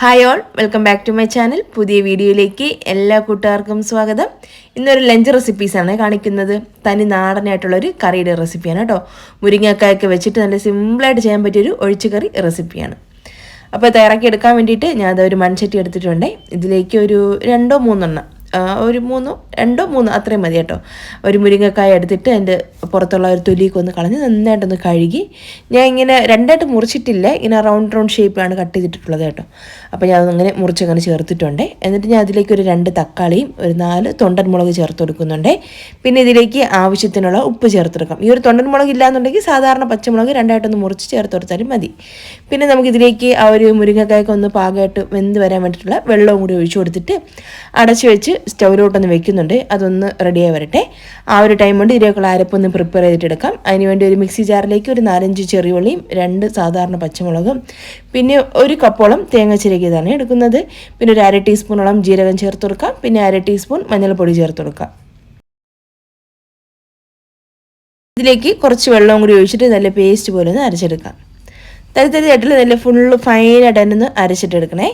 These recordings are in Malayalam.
Hi all welcome back to my channel പുതിയ വീഡിയോയിലേക്ക് എല്ലാ കൂട്ടുകാർക്കും സ്വാഗതം. ഇന്നൊരു ലഞ്ച് റെസിപ്പീസാണ് കാണിക്കുന്നത്. തനി നാടനായിട്ടുള്ളൊരു കറിയുടെ റെസിപ്പിയാണ് കേട്ടോ. മുരിങ്ങക്കായൊക്കെ വെച്ചിട്ട് നല്ല സിമ്പിളായിട്ട് ചെയ്യാൻ പറ്റിയൊരു ഒഴിച്ചുകറി റെസിപ്പിയാണ് അപ്പോൾ തയ്യാറാക്കി എടുക്കാൻ വേണ്ടിയിട്ട് ഞാൻ ഒരു മൺചട്ടി എടുത്തിട്ടുണ്ട്. ഇതിലേക്ക് ഒരു രണ്ടോ മൂന്നെണ്ണം ഒരു മൂന്നോ രണ്ടോ മൂന്നോ അത്രയും മതി കേട്ടോ. ഒരു മുരിങ്ങക്കായ എടുത്തിട്ട് അതിന്റെ പുറത്തുള്ള ഒരു തൊലിയൊക്കെ ഒന്ന് കളഞ്ഞ് നന്നായിട്ടൊന്ന് കഴുകി. ഞാൻ ഇങ്ങനെ രണ്ടായിട്ട് മുറിച്ചിട്ടില്ല ഇങ്ങനെ റൗണ്ട് റൗണ്ട് ഷേപ്പിലാണ് കട്ട് ചെയ്തിട്ടുള്ളത് കേട്ടോ. അപ്പോൾ ഞാൻ അതങ്ങനെ മുറിച്ചങ്ങനെ ചേർത്തിട്ടുണ്ട്. എന്നിട്ട് ഞാൻ അതിലേക്ക് ഒരു രണ്ട് തക്കാളിയും ഒരു നാല് തൊണ്ടൻ മുളക് ചേർത്ത് കൊടുക്കുന്നുണ്ട്. പിന്നെ ഇതിലേക്ക് ആവശ്യത്തിനുള്ള ഉപ്പ് ചേർത്തെടുക്കാം. ഈ ഒരു തൊണ്ടൻ മുളക് ഇല്ലാന്നുണ്ടെങ്കിൽ സാധാരണ പച്ചമുളക് രണ്ടായിട്ടൊന്ന് മുറിച്ച് ചേർത്ത് കൊടുത്താലും മതി. പിന്നെ നമുക്കിതിലേക്ക് ആ ഒരു മുരിങ്ങക്കായൊക്കെ ഒന്ന് പാകമായിട്ട് വെന്ത് വരാൻ വേണ്ടിയിട്ടുള്ള വെള്ളവും കൂടി ഒഴിച്ചു കൊടുത്തിട്ട് അടച്ചു വെച്ച് സ്റ്റൗവിലോട്ടൊന്ന് വെക്കുന്നുണ്ട്. അതൊന്ന് റെഡിയായി വരട്ടെ. ആ ഒരു ടൈം കൊണ്ട് ഇതിലേക്കുള്ള അരപ്പൊന്ന് പ്രിപ്പയർ ചെയ്തിട്ടെടുക്കാം. അതിനുവേണ്ടി ഒരു മിക്സി ജാറിലേക്ക് ഒരു നാലഞ്ച് ചെറിയുള്ളിയും രണ്ട് സാധാരണ പച്ചമുളകും പിന്നെ ഒരു കപ്പോളം തേങ്ങ ചിരകിയതാണ് എടുക്കുന്നത്. പിന്നെ ഒരു അര ടീസ്പൂണോളം ജീരകം ചേർത്ത് കൊടുക്കാം. പിന്നെ അര ടീസ്പൂൺ മഞ്ഞൾപ്പൊടി ചേർത്ത് കൊടുക്കാം. ഇതിലേക്ക് കുറച്ച് വെള്ളവും കൂടി ഒഴിച്ചിട്ട് നല്ല പേസ്റ്റ് പോലെ ഒന്ന് അരച്ചെടുക്കാം. തരിതരിയായിട്ടുള്ള നല്ല ഫുള്ള് ഫൈനായിട്ട് തന്നെ ഒന്ന് അരച്ചിട്ടെടുക്കണേ.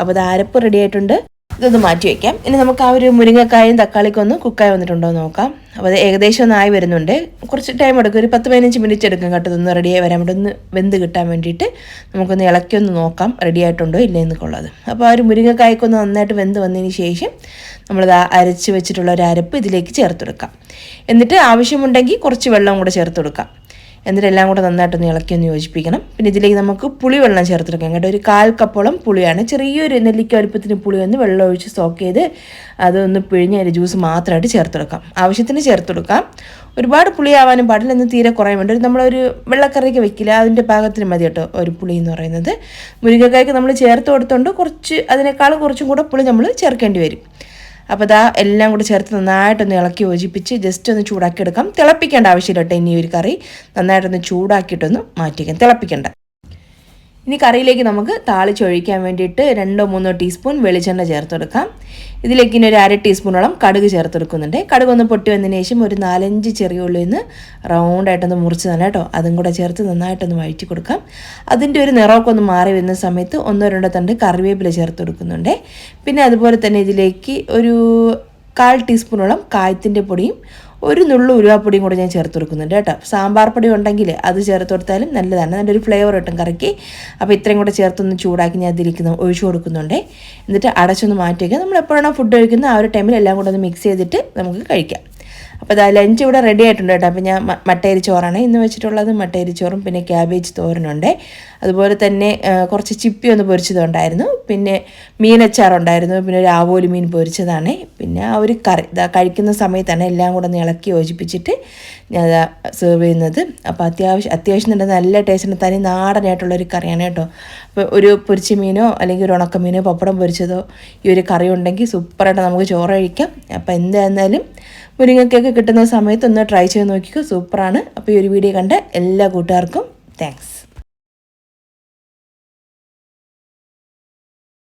അപ്പോൾ അത് അരപ്പ് റെഡി ആയിട്ടുണ്ട്. ഇതൊന്ന് മാറ്റി വയ്ക്കാം ഇനി നമുക്ക് ആ ഒരു മുരിങ്ങക്കായും തക്കാളിക്കും ഒന്ന് കുക്കായി വന്നിട്ടുണ്ടോ എന്ന് നോക്കാം. അപ്പോൾ അത് ഏകദേശം ഒന്നായി വരുന്നുണ്ട്. കുറച്ച് ടൈം എടുക്കും. ഒരു പത്ത് പതിനഞ്ച് മിനിറ്റ് എടുക്കും കേട്ടോ. ഇതൊന്ന് റെഡിയായി വരാൻ വേണ്ടി. ഒന്ന് വെന്ത് കിട്ടാൻ വേണ്ടിയിട്ട് നമുക്കൊന്ന് ഇളക്കി ഒന്ന് നോക്കാം. റെഡി ആയിട്ടുണ്ടോ ഇല്ലേ എന്നൊക്കെയുള്ളത് അപ്പോൾ ആ ഒരു മുരിങ്ങക്കായ്ക്ക് ഒന്ന് നന്നായിട്ട് വെന്ത് വന്നതിന് ശേഷം നമ്മളിത് അരച്ച് വെച്ചിട്ടുള്ള ഒരു അരപ്പ് ഇതിലേക്ക് ചേർത്ത് കൊടുക്കാം. എന്നിട്ട് ആവശ്യമുണ്ടെങ്കിൽ കുറച്ച് വെള്ളം കൂടെ ചേർത്ത് കൊടുക്കാം. എന്നിട്ട് എല്ലാം കൂടെ നന്നായിട്ടൊന്ന് ഇളക്കി ഒന്ന് യോജിപ്പിക്കണം. പിന്നെ ഇതിലേക്ക് നമുക്ക് പുളിവെള്ളം ചേർത്തെടുക്കാം കേട്ടോ. ഒരു കാൽ കപ്പോളം പുളിയാണ്. ചെറിയൊരു നെല്ലിക്ക വലുപ്പത്തിന് പുളി ഒന്ന് വെള്ളം ഒഴിച്ച് സോക്ക് ചെയ്ത് അതൊന്ന് പിഴിഞ്ഞ് അതിന്റെ ജ്യൂസ് മാത്രമായിട്ട് ചേർത്തെടുക്കാം. ആവശ്യത്തിന് ചേർത്തെടുക്കാം. ഒരുപാട് പുളിയാവാനും പാടില്ല. എന്ന് തീരെ കുറയാൻ വേണ്ടി ഒരു നമ്മളൊരു വെള്ളക്കറിക്ക് വെക്കില്ല. അതിന്റെ പാകത്തിന് മതി കേട്ടോ ഒരു പുളി എന്ന് പറയുന്നത്. മുരിങ്ങക്കായ്ക്ക് നമ്മൾ ചേർത്ത് കൊടുത്തോണ്ട് കുറച്ച് അതിനേക്കാളും കുറച്ചും കൂടെ പുളി നമ്മൾ ചേർക്കേണ്ടി വരും. അപ്പോൾ ഇതാ എല്ലാം കൂടി ചേർത്ത് നന്നായിട്ടൊന്ന് ഇളക്കി യോജിപ്പിച്ച് ജസ്റ്റ് ഒന്ന് ചൂടാക്കി എടുക്കാം തിളപ്പിക്കേണ്ട ആവശ്യമില്ല കേട്ടോ ഇനി ഒരു കറി. നന്നായിട്ടൊന്ന് ചൂടാക്കിയിട്ടൊന്ന് മാറ്റിക്കാം തിളപ്പിക്കേണ്ട. ഇനി കറിയിലേക്ക് നമുക്ക് താളിച്ചൊഴിക്കാൻ വേണ്ടിയിട്ട് രണ്ടോ മൂന്നോ ടീസ്പൂൺ വെളിച്ചെണ്ണ ചേർത്തെടുക്കാം. ഇതിലേക്ക് ഇനി ഒരു അര ടീസ്പൂണോളം കടുക് ചേർത്തെടുക്കുന്നുണ്ട്. കടുക് ഒന്ന് പൊട്ടി വന്നതിന് ശേഷം ഒരു നാലഞ്ച് ചെറിയ ഉള്ളിൽ നിന്ന് റൗണ്ടായിട്ടൊന്ന് മുറിച്ച് തന്നെ കേട്ടോ അതും കൂടെ ചേർത്ത് നന്നായിട്ടൊന്ന് വഴറ്റി കൊടുക്കാം. അതിന്റെ ഒരു നിറമൊക്കെ ഒന്ന് മാറി വരുന്ന സമയത്ത് ഒന്നോ രണ്ടോ തണ്ട് കറിവേപ്പില ചേർത്ത് കൊടുക്കുന്നുണ്ട് പിന്നെ അതുപോലെ തന്നെ ഇതിലേക്ക് ഒരു കാൽ ടീസ്പൂണോളം കായത്തിന്റെ പൊടിയും ഒരു നുള്ളു ഉരുവാപ്പൊടിയും കൂടെ ഞാൻ ചേർത്ത് കൊടുക്കുന്നുണ്ട് കേട്ടോ. സാമ്പാർ പൊടി ഉണ്ടെങ്കിൽ അത് ചേർത്ത് കൊടുത്താലും നല്ലതാണ്. നല്ലൊരു ഫ്ലേവർ കിട്ടും കറിക്ക്. അപ്പോൾ ഇത്രയും കൂടെ ചേർത്തൊന്ന് ചൂടാക്കി ഞാൻ അതിലേക്ക് ഒഴിച്ചു കൊടുക്കുന്നുണ്ട്. എന്നിട്ട് അടച്ചൊന്ന് മാറ്റി വയ്ക്കുക നമ്മൾ എപ്പോഴാണോ ഫുഡ് കഴിക്കുന്നത് ആ ഒരു ടൈമിൽ എല്ലാം കൂടെ ഒന്ന് മിക്സ് ചെയ്തിട്ട് നമുക്ക് കഴിക്കാം. അപ്പോൾ അതാ ലഞ്ച് ഇവിടെ റെഡി ആയിട്ടുണ്ട് കേട്ടോ. അപ്പോൾ ഞാൻ മട്ടയരി ചോറാണ്. ഇന്ന് വെച്ചിട്ടുള്ളത് മട്ടയരി ചോറും പിന്നെ ക്യാബേജ് തോരനുണ്ട്. അതുപോലെ തന്നെ കുറച്ച് ചിപ്പി ഒന്ന് പൊരിച്ചതുണ്ടായിരുന്നു. പിന്നെ മീനച്ചാറുണ്ടായിരുന്നു. പിന്നെ ഒരു ആവോലി മീൻ പൊരിച്ചതാണ്. പിന്നെ ആ ഒരു കറി കഴിക്കുന്ന സമയത്താണ് എല്ലാം കൂടെ ഒന്ന് ഇളക്കി യോജിപ്പിച്ചിട്ട് ഞാൻ സെർവ് ചെയ്യുന്നത്. അപ്പോൾ അത്യാവശ്യം അത്യാവശ്യം തന്നെ നല്ല ടേസ്റ്റിന് തനി നാടനായിട്ടുള്ളൊരു കറിയാണ് കേട്ടോ. അപ്പോൾ ഒരു പൊരിച്ച മീനോ അല്ലെങ്കിൽ ഒരു ഉണക്കമീനോ പപ്പടം പൊരിച്ചതോ ഈ ഒരു കറി ഉണ്ടെങ്കിൽ സൂപ്പറായിട്ട് നമുക്ക് ചോറ് കഴിക്കാം. അപ്പോൾ എന്തായിരുന്നാലും മുരിങ്ങക്കൊക്കെ കിട്ടുന്ന സമയത്ത് ഒന്ന് ട്രൈ ചെയ്ത് നോക്കിക്കോ. സൂപ്പറാണ്. അപ്പോൾ ഈ ഒരു വീഡിയോ കണ്ട എല്ലാ കൂട്ടുകാർക്കും താങ്ക്സ്